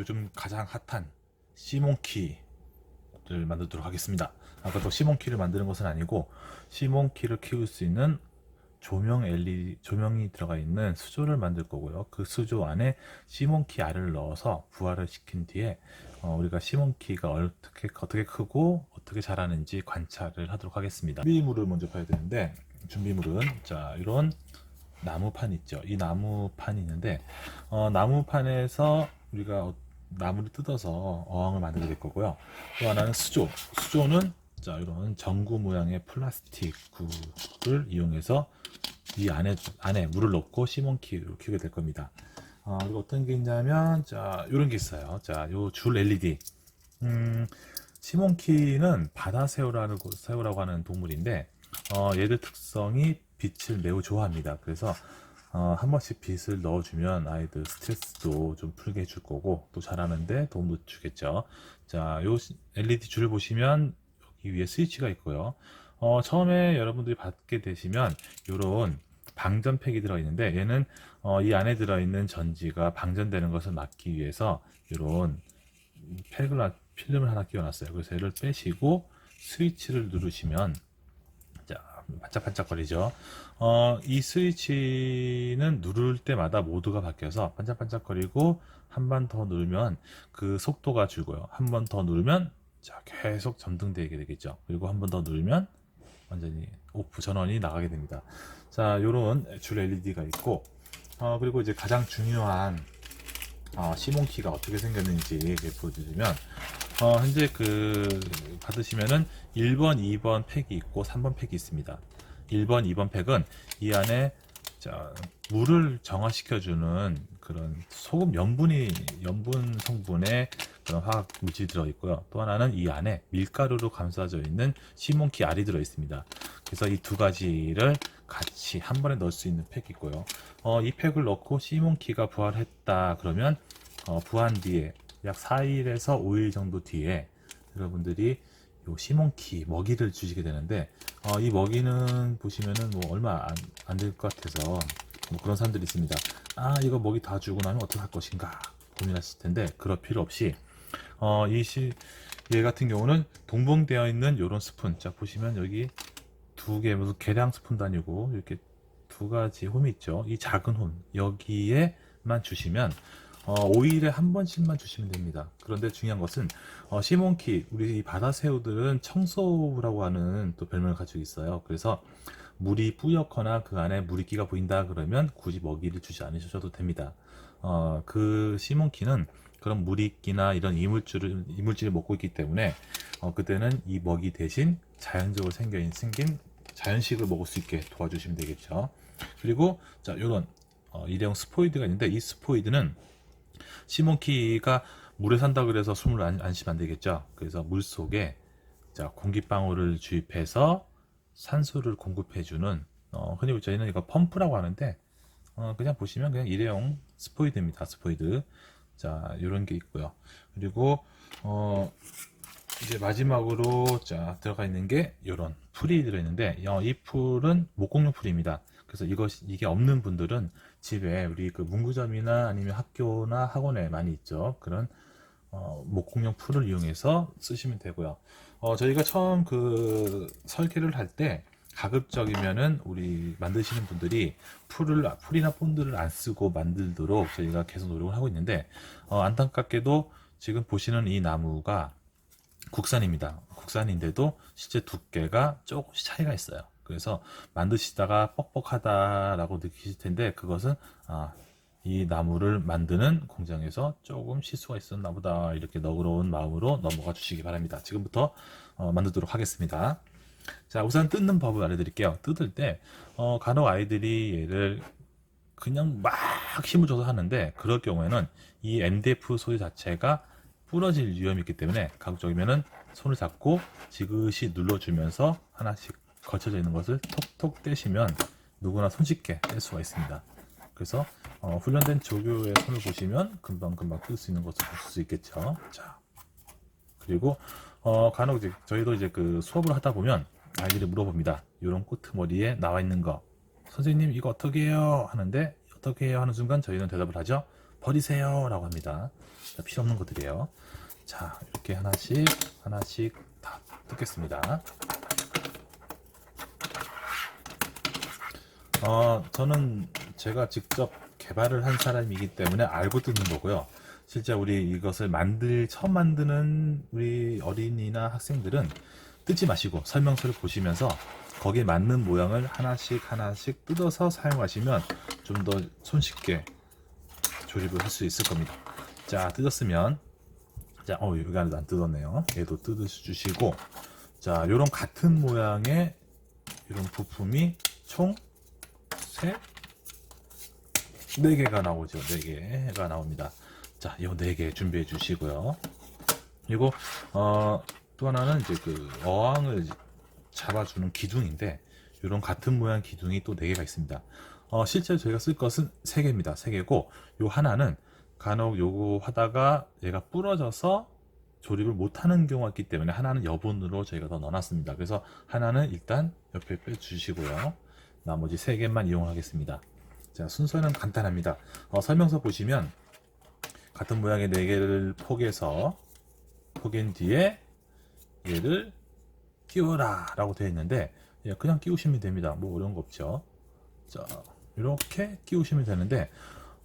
요즘 가장 핫한 시몬키를 만들도록 하겠습니다. 아까 또 시몬키를 만드는 것은 아니고 시몬키를 키울 수 있는 조명 LED 조명이 들어가 있는 수조를 만들 거고요. 그 수조 안에 시몬키 알을 넣어서 부화를 시킨 뒤에 어, 우리가 시몬키가 어떻게 어떻게 크고 어떻게 자라는지 관찰을 하도록 하겠습니다. 준비물을 먼저 봐야 되는데 준비물은 자 이런 나무판 있죠. 이 나무판이 있는데 어, 나무판에서 우리가 어- 나무를 뜯어서 어항을 만들게 될 거고요. 또 하나는 수조. 수조는 자 이런 전구 모양의 플라스틱 구를 이용해서 이 안에 안에 물을 넣고 시몬키로 키우게 될 겁니다. 어, 그리고 어떤 게 있냐면 자 이런 게 있어요. 자요 줄 LED. 음, 시몬키는 바다 새우라는 거- 새우라고 하는 동물인데 어, 얘들 특성이 빛을 매우 좋아합니다. 그래서 어, 한 번씩 빛을 넣어주면 아이들 스트레스도 좀 풀게 해줄 거고 또 자라는데 도움도 주겠죠. 자, 요 LED 줄을 보시면 여기 위에 스위치가 있고요. 어, 처음에 여러분들이 받게 되시면 요런 방전팩이 들어있는데 얘는 어, 이 안에 들어있는 전지가 방전되는 것을 막기 위해서 요런 팩을 필름을 하나 끼워놨어요. 그래서 얘를 빼시고 스위치를 누르시면 자 반짝반짝거리죠. 어, 이 스위치는 누를 때마다 모드가 바뀌어서 반짝반짝거리고 한 번 더 누르면 그 속도가 줄고요. 한 번 더 누르면 자 계속 점등되게 되겠죠. 그리고 한 번 더 누르면 완전히 오프 전원이 나가게 됩니다. 자 요런 줄 LED가 있고 어, 그리고 이제 가장 중요한 어, 시몬키가 어떻게 생겼는지 보여드리면 어, 현재 그 받으시면은 1번, 2번 팩이 있고 3번 팩이 있습니다. 1번, 2번 팩은 이 안에 자, 물을 정화시켜주는 그런 소금 염분이 염분 성분의 그런 화학 물질이 들어 있고요. 또 하나는 이 안에 밀가루로 감싸져 있는 시몬키 알이 들어 있습니다. 그래서 이 두 가지를 같이 한 번에 넣을 수 있는 팩이 있고요. 어, 이 팩을 넣고 시몬키가 부활했다 그러면 어, 부활 뒤에 약 4일에서 5일 정도 뒤에 여러분들이 요 시몬키 먹이를 주시게 되는데 어, 이 먹이는 보시면은 뭐 얼마 안 될 것 같아서 뭐 그런 사람들이 있습니다. 아 이거 먹이 다 주고 나면 어떻게 할 것인가 고민하실 텐데 그럴 필요 없이 어, 이시 얘 같은 경우는 동봉되어 있는 요런 스푼 자 보시면 여기 두 개 무슨 계량 스푼도 아니고 이렇게 두 가지 홈이 있죠. 이 작은 홈 여기에만 주시면 어, 5일에 한 번씩만 주시면 됩니다. 그런데 중요한 것은 어, 시몬키 우리 이 바다 새우들은 청소라고 하는 또 별명을 가지고 있어요. 그래서 물이 뿌옇거나 그 안에 물이끼가 보인다 그러면 굳이 먹이를 주지 않으셔도 됩니다. 어, 그 시몬키는 그런 물이끼나 이런 이물질을 이물질을 먹고 있기 때문에 어, 그때는 이 먹이 대신 자연적으로 생겨 생긴 자연식을 먹을 수 있게 도와주시면 되겠죠. 그리고 자 이런 어, 일회용 스포이드가 있는데 이 스포이드는 시몬키가 물에 산다 그래서 숨을 안, 안 쉬면 안 되겠죠. 그래서 물 속에 자 공기방울을 주입해서 산소를 공급해주는 어, 흔히 저희는 이거 펌프라고 하는데 어, 그냥 보시면 그냥 일회용 스포이드입니다. 스포이드 자 이런 게 있고요. 그리고 어, 이제 마지막으로 자 들어가 있는 게 이런 풀이 들어있는데 어, 이 풀은 목공용 풀입니다. 그래서 이것 이게 없는 분들은 집에 우리 그 문구점이나 아니면 학교나 학원에 많이 있죠. 그런 어, 목공용 풀을 이용해서 쓰시면 되고요. 어, 저희가 처음 그 설계를 할 때 가급적이면은 우리 만드시는 분들이 풀을 풀이나 본드를 안 쓰고 만들도록 저희가 계속 노력을 하고 있는데 어, 안타깝게도 지금 보시는 이 나무가 국산입니다. 국산인데도 실제 두께가 조금씩 차이가 있어요. 그래서 만드시다가 뻑뻑하다라고 느끼실 텐데 그것은 아, 이 나무를 만드는 공장에서 조금 실수가 있었나 보다 이렇게 너그러운 마음으로 넘어가 주시기 바랍니다. 지금부터 어, 만들도록 하겠습니다. 자 우선 뜯는 법을 알려드릴게요. 뜯을 때 어, 간혹 아이들이 얘를 그냥 막 힘을 줘서 하는데 그럴 경우에는 이 MDF 소재 자체가 부러질 위험이 있기 때문에 가급적이면은 손을 잡고 지그시 눌러주면서 하나씩 걸쳐져 있는 것을 톡톡 떼시면 누구나 손쉽게 뗄 수가 있습니다. 그래서 어, 훈련된 조교의 손을 보시면 금방금방 뜰 수 있는 것을 볼 수 있겠죠. 자, 그리고 어, 간혹 이제 저희도 이제 그 수업을 하다 보면 아이들이 물어봅니다. 이런 끄트머리에 나와 있는 거 선생님 이거 어떻게 해요? 하는데 어떻게 해요? 하는 순간 저희는 대답을 하죠. 버리세요 라고 합니다. 자, 필요 없는 것들이에요. 자, 이렇게 하나씩 하나씩 다 뜯겠습니다. 어, 저는 제가 직접 개발을 한 사람이기 때문에 알고 뜯는 거고요. 실제 우리 이것을 만들 처음 만드는 우리 어린이나 학생들은 뜯지 마시고 설명서를 보시면서 거기에 맞는 모양을 하나씩 하나씩 뜯어서 사용하시면 좀 더 손쉽게 조립을 할 수 있을 겁니다. 자, 뜯었으면 자, 어, 여기 안에도 안 뜯었네요. 얘도 뜯어주시고 자, 요런 같은 모양의 이런 부품이 총 세, 네 개가 나오죠. 네 개가 나옵니다. 자, 요네개 준비해 주시고요. 그리고 어, 또 하나는 이제 그 어항을 잡아주는 기둥인데 이런 같은 모양 기둥이 또네 개가 있습니다. 어, 실제로 저희가 쓸 것은 세 개입니다. 세 개고 요 하나는 간혹 요거 하다가 얘가 부러져서 조립을 못하는 경우가 있기 때문에 하나는 여분으로 저희가 더 넣어놨습니다. 그래서 하나는 일단 옆에 빼주시고요. 나머지 세 개만 이용하겠습니다. 자, 순서는 간단합니다. 어, 설명서 보시면 같은 모양의 네 개를 포개서 포갠 뒤에 얘를 끼워라 라고 되어 있는데 예, 그냥 끼우시면 됩니다. 뭐 어려운 거 없죠. 자, 이렇게 끼우시면 되는데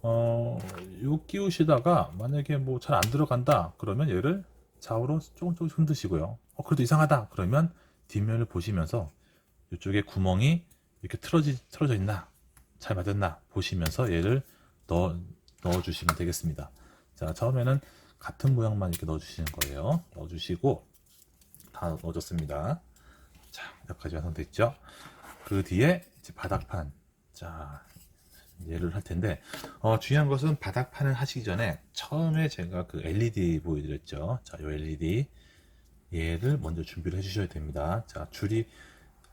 어, 요 끼우시다가 만약에 뭐 잘 안 들어간다 그러면 얘를 좌우로 조금 조금씩 흔드시고요. 어, 그래도 이상하다 그러면 뒷면을 보시면서 이쪽에 구멍이 이렇게 틀어지, 틀어져 있나 잘 맞았나 보시면서 얘를 넣어, 넣어 주시면 되겠습니다. 자, 처음에는 같은 모양만 이렇게 넣어 주시는 거예요. 넣어 주시고 다 넣어줬습니다. 자, 여기까지 완성됐죠? 그 뒤에 이제 바닥판. 자, 얘를 할 텐데, 어, 중요한 것은 바닥판을 하시기 전에 처음에 제가 그 LED 보여드렸죠? 자, 요 LED. 얘를 먼저 준비를 해주셔야 됩니다. 자, 줄이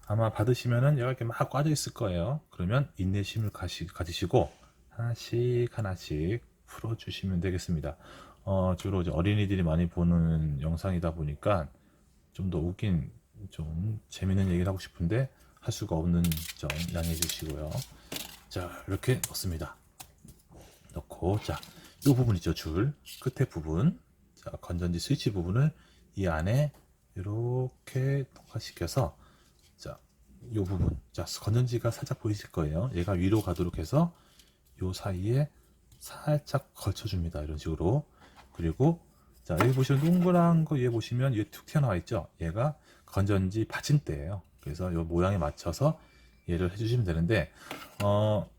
아마 받으시면은 이렇게 막 꽈져 있을 거예요. 그러면 인내심을 가시, 가지시고 하나씩 하나씩 풀어주시면 되겠습니다. 어, 주로 이제 어린이들이 많이 보는 영상이다 보니까 좀 더 웃긴, 좀 재밌는 얘기를 하고 싶은데 할 수가 없는 점 양해해 주시고요. 자, 이렇게 넣습니다. 넣고, 자, 이 부분 있죠, 줄. 끝에 부분. 자, 건전지 스위치 부분을 이 안에 이렇게 통과시켜서 자, 요 부분. 자, 건전지가 살짝 보이실 거예요. 얘가 위로 가도록 해서 요 사이에 살짝 걸쳐줍니다. 이런 식으로. 그리고 자, 여기 보시면 동그란 거 위에 보시면 이게 툭 튀어나와 있죠. 얘가 건전지 받침대예요. 그래서 요 모양에 맞춰서 얘를 해주시면 되는데 어,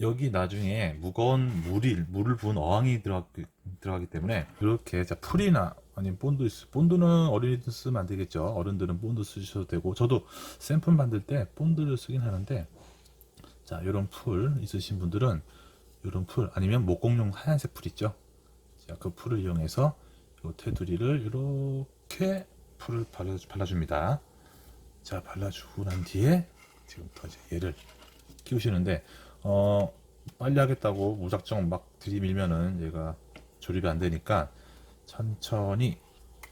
여기 나중에 무거운 물이 물을 부은 어항이 들어가기, 들어가기 때문에 이렇게 자 풀이나 아니면 본드 있- 본드는 어린이들 쓰면 안 되겠죠. 어른들은 본드 쓰셔도 되고 저도 샘플 만들 때 본드를 쓰긴 하는데 자 이런 풀 있으신 분들은 이런 풀 아니면 목공용 하얀색 풀 있죠. 자그 풀을 이용해서 요 테두리를 이렇게 풀을 발라, 발라줍니다. 자 발라주고 난 뒤에 지금부터 이제 얘를 끼우시는데 어 빨리 하겠다고 무작정 막 들이밀면은 얘가 조립이 안 되니까 천천히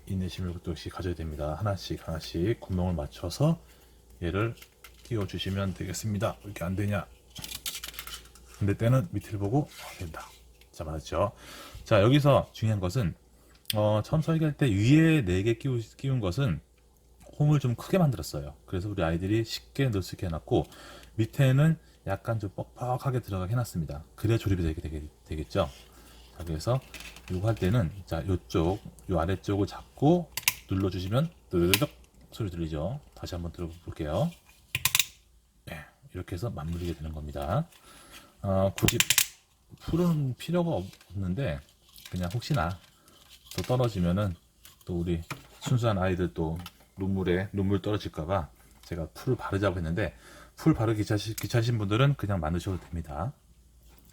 인내심을 또 역시 가져야 됩니다. 하나씩 하나씩 구멍을 맞춰서 얘를 끼워 주시면 되겠습니다. 왜 이렇게 안 되냐? 근데 때는 밑을 보고 어, 된다. 자 맞죠? 자 여기서 중요한 것은 어, 처음 설계할 때 위에 4개 끼우, 끼운 것은 홈을 좀 크게 만들었어요. 그래서 우리 아이들이 쉽게 넣을 수 있게 해놨고 밑에는 약간 좀 뻑뻑하게 들어가게 해놨습니다. 그래야 조립이 되게 되겠죠. 자, 그래서 이거 할 때는 자 이쪽 요 아래쪽을 잡고 눌러주시면 뜨르륵 소리 들리죠. 다시 한번 들어볼게요. 네, 이렇게 해서 맞물리게 되는 겁니다. 어, 굳이 풀은 필요가 없- 없는데 그냥 혹시나 또 떨어지면은 또 우리 순수한 아이들 또 눈물에 눈물 떨어질까봐 제가 풀을 바르자고 했는데 풀 바르기 귀찮으신 분들은 그냥 만드셔도 됩니다.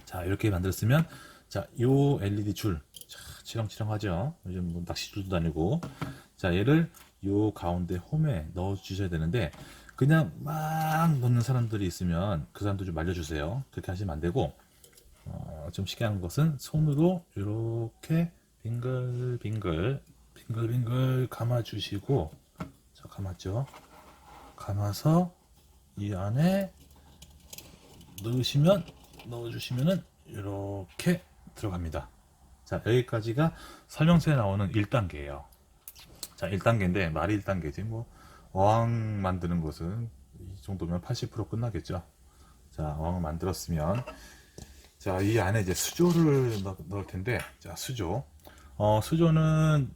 자 이렇게 만들었으면 자 요 LED 줄 자, 치렁치렁하죠. 요즘 뭐 낚시줄도 다니고 자 얘를 요 가운데 홈에 넣어 주셔야 되는데 그냥 막 넣는 사람들이 있으면 그 사람들 좀 말려주세요. 그렇게 하시면 안 되고 어, 좀 쉽게 하는 것은 손으로 이렇게 빙글빙글 빙글빙글 감아주시고 자 감았죠 감아서 이 안에 넣으시면 넣어주시면은 이렇게 들어갑니다. 자, 여기까지가 설명서에 나오는 1단계예요. 자, 1단계인데 말이 1단계지 뭐 어항 만드는 것은 이 정도면 80% 끝나겠죠. 자, 어항을 만들었으면 자, 이 안에 이제 수조를 넣, 넣을 텐데 자, 수조. 어, 수조는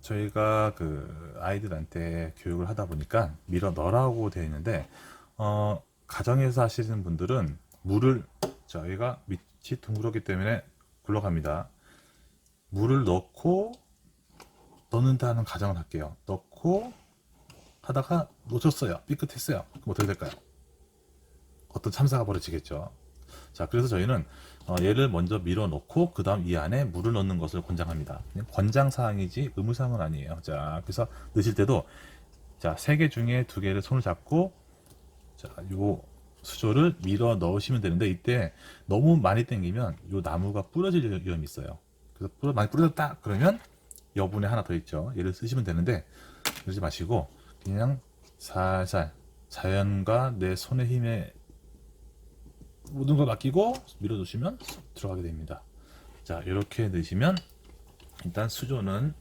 저희가 그 아이들한테 교육을 하다 보니까 밀어 넣으라고 되어 있는데 어, 가정에서 하시는 분들은 물을 저희가 밑 이 둥그렇기 때문에 굴러갑니다. 물을 넣고 넣는다는 가정을 할게요. 넣고 하다가 놓쳤어요. 삐끗했어요. 그럼 어떻게 될까요? 어떤 참사가 벌어지겠죠. 자, 그래서 저희는 어, 얘를 먼저 밀어 넣고 그 다음 이 안에 물을 넣는 것을 권장합니다. 그냥 권장 사항이지 의무 사항은 아니에요. 자, 그래서 넣으실 때도 자, 세 개 중에 두 개를 손을 잡고 자, 요 수조를 밀어 넣으시면 되는데 이때 너무 많이 당기면 요 나무가 부러질 위험이 있어요. 그래서 부러, 많이 부러졌다 그러면 여분에 하나 더 있죠. 얘를 쓰시면 되는데 그러지 마시고 그냥 살살 자연과 내 손의 힘에 모든 걸 맡기고 밀어두시면 쏙 들어가게 됩니다. 자 이렇게 넣으시면 일단 수조는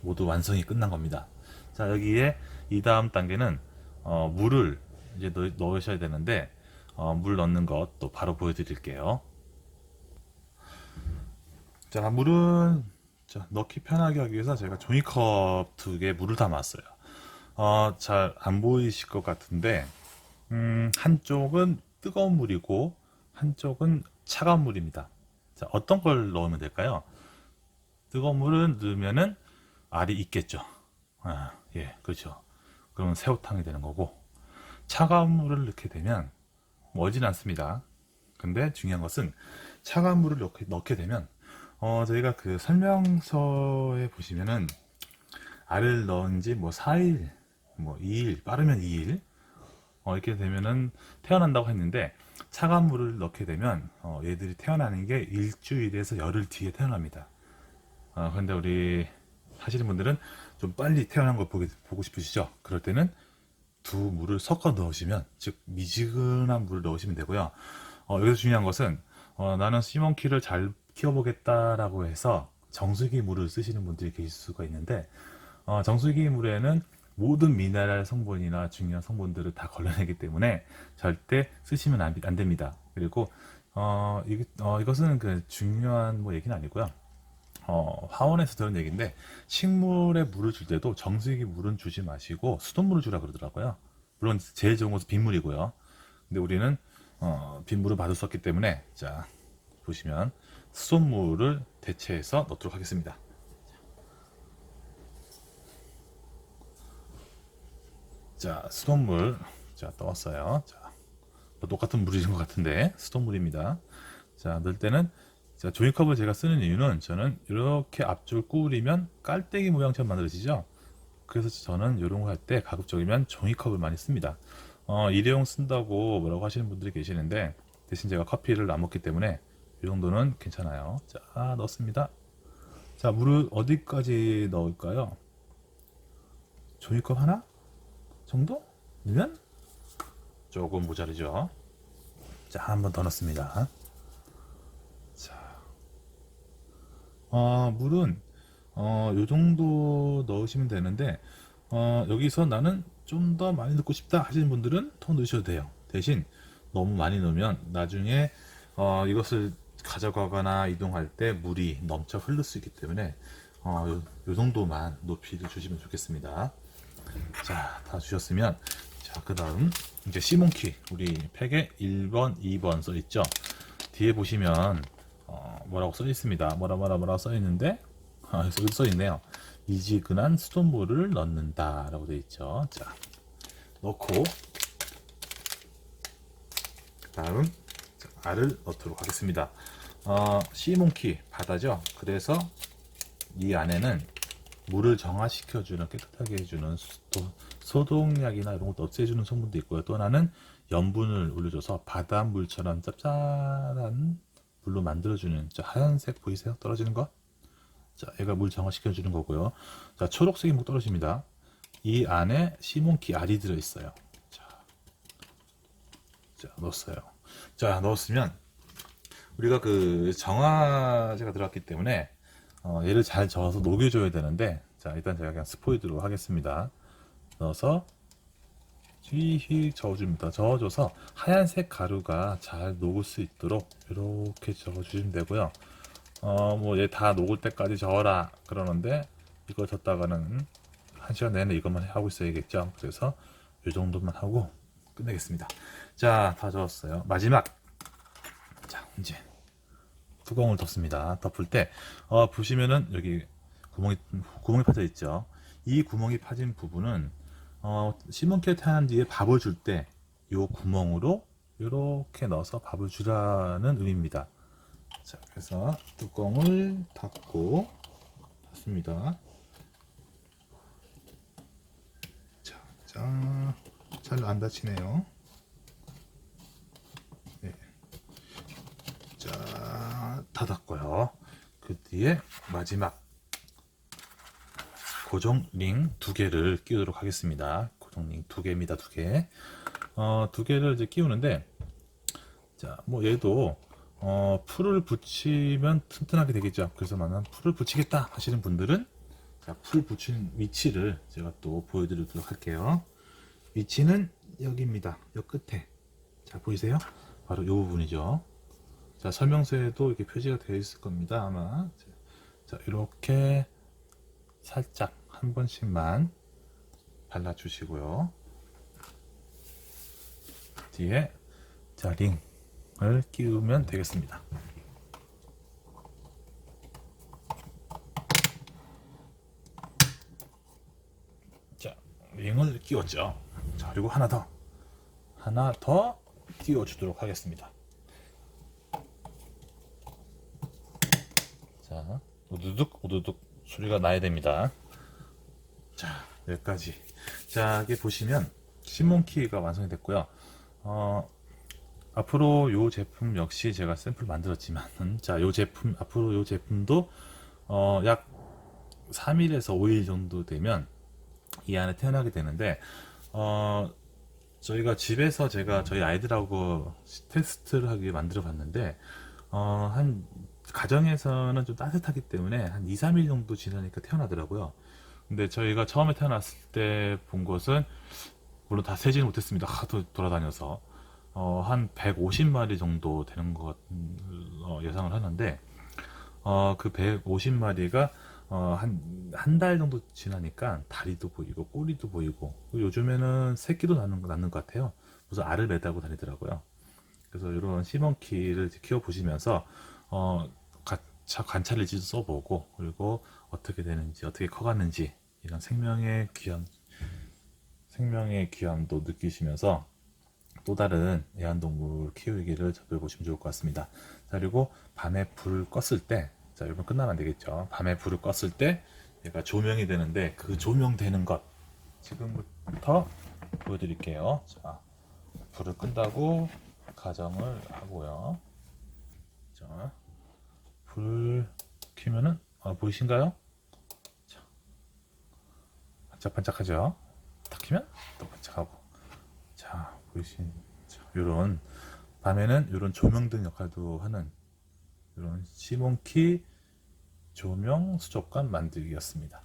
모두 완성이 끝난 겁니다. 자 여기에 이 다음 단계는 어, 물을 이제 넣, 넣으셔야 되는데 어, 물 넣는 것 또 바로 보여드릴게요. 자 물은 자, 넣기 편하게 하기 위해서 제가 종이컵 두 개 물을 담았어요. 어, 잘 안 보이실 것 같은데 음, 한쪽은 뜨거운 물이고 한쪽은 차가운 물입니다. 자, 어떤 걸 넣으면 될까요? 뜨거운 물을 넣으면은 알이 있겠죠. 아, 예, 그렇죠. 그러면 새우탕이 되는 거고 차가운 물을 넣게 되면 멀진 않습니다. 근데 중요한 것은 차가운 물을 넣게, 넣게 되면 어, 저희가 그 설명서에 보시면은 알을 넣은 지 뭐 4일, 뭐 2일, 빠르면 2일 어, 이렇게 되면은 태어난다고 했는데 차가운 물을 넣게 되면 어, 얘들이 태어나는 게 일주일에서 열흘 뒤에 태어납니다. 어, 그런데 우리 하시는 분들은 좀 빨리 태어난 걸 보기, 보고 싶으시죠? 그럴 때는 두 물을 섞어 넣으시면 즉 미지근한 물을 넣으시면 되고요. 어, 여기서 중요한 것은 어, 나는 시몬키를 잘 키워보겠다라고 해서 정수기 물을 쓰시는 분들이 계실 수가 있는데 어, 정수기 물에는 모든 미네랄 성분이나 중요한 성분들을 다 걸러내기 때문에 절대 쓰시면 안, 안 됩니다. 그리고 어, 이, 어, 이것은 그 중요한 뭐 얘기는 아니고요. 어, 화원에서 들은 얘기인데 식물에 물을 줄 때도 정수기 물은 주지 마시고 수돗물을 주라 그러더라고요. 물론 제일 좋은 것은 빗물이고요. 근데 우리는 어, 빗물을 받을 수 없기 때문에 자 보시면 수돗물을 대체해서 넣도록 하겠습니다. 자 수돗물 자 떠왔어요. 자뭐 똑같은 물인 것 같은데 수돗물입니다. 자 넣을 때는 자, 종이컵을 제가 쓰는 이유는 저는 이렇게 앞줄 구우리면 깔때기 모양처럼 만들어지죠. 그래서 저는 이런 거 할 때 가급적이면 종이컵을 많이 씁니다. 어, 일회용 쓴다고 뭐라고 하시는 분들이 계시는데 대신 제가 커피를 안 먹기 때문에 이 정도는 괜찮아요. 자, 넣습니다. 자, 물을 어디까지 넣을까요? 종이컵 하나 정도? 넣으면 조금 모자르죠. 자, 한 번 더 넣습니다. 어, 물은 어, 요 정도 넣으시면 되는데 어, 여기서 나는 좀 더 많이 넣고 싶다 하시는 분들은 더 넣으셔도 돼요. 대신 너무 많이 넣으면 나중에 어, 이것을 가져가거나 이동할 때 물이 넘쳐 흐를 수 있기 때문에 어, 요, 요 정도만 높이를 주시면 좋겠습니다. 자, 다 주셨으면 자, 그 다음 이제 시몬키 우리 팩에 1번, 2번 써 있죠. 뒤에 보시면 어, 뭐라고 써 있습니다. 뭐라 뭐라 뭐라 써 있는데 아, 여기 써 있네요. 미지근한 수돗물을 넣는다라고 되어 있죠. 자, 넣고 다음 자, 알을 넣도록 하겠습니다. 어, 시몬키 바다죠. 그래서 이 안에는 물을 정화시켜주는 깨끗하게 해주는 또 소독약이나 이런 것도 없애주는 성분도 있고요. 또 하나는 염분을 올려줘서 바닷물처럼 짭짤한 물로 만들어주는 저 하얀색 보이세요? 떨어지는 거? 자, 얘가 물 정화시켜주는 거고요. 자, 초록색이 목 떨어집니다. 이 안에 시몬키 알이 들어있어요. 자, 자, 넣었어요. 자, 넣었으면 우리가 그 정화제가 들어갔기 때문에 어, 얘를 잘 저어서 녹여줘야 되는데 자 일단 제가 그냥 스포이드로 하겠습니다. 넣어서 휘휘 저어줍니다. 저어줘서 하얀색 가루가 잘 녹을 수 있도록 이렇게 저어주시면 되고요. 어 뭐 얘 다 녹을 때까지 저어라 그러는데 이거 졌다가는 한 시간 내내 이것만 하고 있어야겠죠. 그래서 이 정도만 하고 끝내겠습니다. 자, 다 저었어요. 마지막. 자, 이제 뚜껑을 덮습니다. 덮을 때, 어, 보시면은 여기 구멍이, 구멍이 파져 있죠. 이 구멍이 파진 부분은, 어, 시몬키를 타는 뒤에 밥을 줄 때, 요 구멍으로 이렇게 넣어서 밥을 주라는 의미입니다. 자, 그래서 뚜껑을 닫고, 닫습니다. 자, 자, 잘 안 닫히네요. 네. 자, 닫았고요. 그 뒤에 마지막 고정 링 두 개를 끼우도록 하겠습니다. 고정 링 두 개입니다. 두 개. 어, 두 개를 이제 끼우는데, 자, 뭐 얘도 어, 풀을 붙이면 튼튼하게 되겠죠. 그래서 나는 풀을 붙이겠다 하시는 분들은 자, 풀 붙이는 위치를 제가 또 보여드리도록 할게요. 위치는 여기입니다. 여 끝에. 자, 보이세요? 바로 이 부분이죠. 자, 설명서에도 이렇게 표시가 되어 있을 겁니다. 아마. 자, 이렇게 살짝 한 번씩만 발라주시고요. 뒤에 자, 링을 끼우면 되겠습니다. 자, 링을 끼웠죠. 자, 그리고 하나 더. 하나 더 끼워주도록 하겠습니다. 자, 우두둑, 우두둑 소리가 나야 됩니다. 자, 여기까지. 자, 여기 보시면 시몬키가 완성이 됐고요. 어, 앞으로 이 제품 역시 제가 샘플 만들었지만, 자, 이 제품, 앞으로 이 제품도 어, 약 3일에서 5일 정도 되면 이 안에 태어나게 되는데, 어, 저희가 집에서 제가 저희 아이들하고 테스트를 하기 위해 만들어 봤는데, 어, 한, 가정에서는 좀 따뜻하기 때문에 한 2, 3일 정도 지나니까 태어나더라고요. 근데 저희가 처음에 태어났을 때 본 것은, 물론 다 세지는 못했습니다. 하도 돌아다녀서. 어, 한 150마리 정도 되는 것, 어, 예상을 하는데, 어, 그 150마리가 어, 한, 한 달 정도 지나니까 다리도 보이고, 꼬리도 보이고, 요즘에는 새끼도 낳는, 거- 낳는 것 같아요. 무슨 알을 매달고 다니더라고요. 그래서 이런 시몬키를 이제 키워 보시면서, 어, 가차, 관찰 일지도 써보고, 그리고 어떻게 되는지, 어떻게 커갔는지, 이런 생명의 귀함, 생명의 귀함도 느끼시면서, 또 다른 애완동물 키우기를 접해보시면 좋을 것 같습니다. 자, 그리고 밤에 불 껐을 때, 자, 여러분 끝나면 안 되겠죠. 밤에 불을 껐을 때 얘가 조명이 되는데 그 조명되는 것 지금부터 보여드릴게요. 자, 불을 끈다고 가정을 하고요. 자, 불 켜면은 어, 보이신가요? 자, 반짝반짝하죠. 딱 켜면 또 반짝하고. 자, 보이신 이런 밤에는 이런 조명등 역할도 하는 이런 시몬키 조명 수족관 만들기였습니다.